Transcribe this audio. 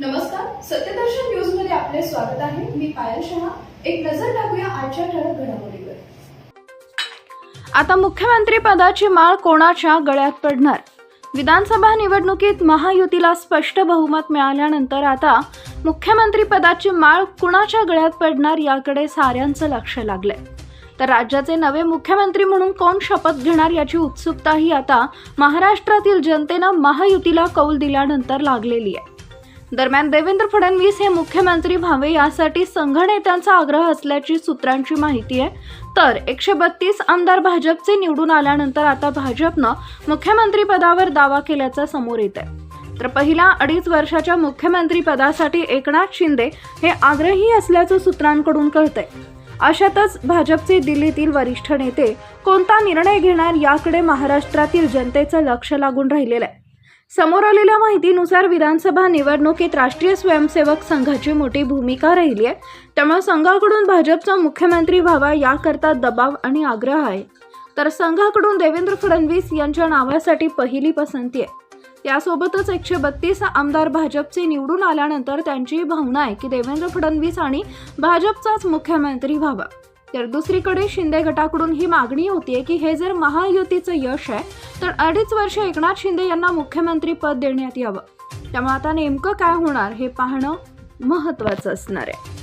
नमस्कार सत्यदर्शन न्यूजमध्ये आपले स्वागत आहे. मी पायल शहा. एक नजर टाकूया आजच्या ठळक घडामोडीवर. आता मुख्यमंत्री पदाची माळ कोणाच्या गळ्यात पडणार? विधानसभा निवडणुकीत महायुतीला स्पष्ट बहुमत मिळाल्यानंतर आता मुख्यमंत्री पदाची माळ कुणाच्या गळ्यात पडणार याकडे साऱ्यांचं लक्ष लागलंय. तर राज्याचे नवे मुख्यमंत्री म्हणून कोण शपथ घेणार याची उत्सुकताही आता महाराष्ट्रातील जनतेनं महायुतीला कौल दिल्यानंतर लागलेली आहे. दरम्यान देवेंद्र फडणवीस हे मुख्यमंत्री व्हावे यासाठी संघनेत्यांचा आग्रह असल्याची सूत्रांची माहिती आहे. तर एकशे बत्तीस आमदार भाजपचे निवडून आल्यानंतर आता भाजपनं मुख्यमंत्री पदावर दावा केल्याचं समोर येत आहे तर पहिल्या अडीच वर्षाच्या मुख्यमंत्री पदासाठी एकनाथ शिंदे हे आग्रही असल्याचं सूत्रांकडून कळतंय. अशातच भाजपचे दिल्लीतील वरिष्ठ नेते कोणता निर्णय घेणार याकडे महाराष्ट्रातील जनतेचं लक्ष लागून राहिलेलं आहे. समोर आलेल्या माहितीनुसार विधानसभा निवडणुकीत राष्ट्रीय स्वयंसेवक संघाची मोठी भूमिका राहिली आहे. त्यामुळे संघाकडून भाजपचा मुख्यमंत्री व्हावा याकरता दबाव आणि आग्रह आहे. तर संघाकडून देवेंद्र फडणवीस यांच्या नावासाठी पहिली पसंती आहे. यासोबतच एकशे बत्तीस आमदार भाजपचे निवडून आल्यानंतर त्यांची भावना आहे की देवेंद्र फडणवीस आणि भाजपचाच मुख्यमंत्री व्हावा. तर दुसरीकडे शिंदे गटाकडून ही मागणी होतीये की हे जर महायुतीचं यश आहे तर अडीच वर्ष एकनाथ शिंदे यांना मुख्यमंत्री पद देण्यात यावं. त्यामुळे आता नेमकं काय होणार हे पाहणं महत्त्वाचं असणार आहे.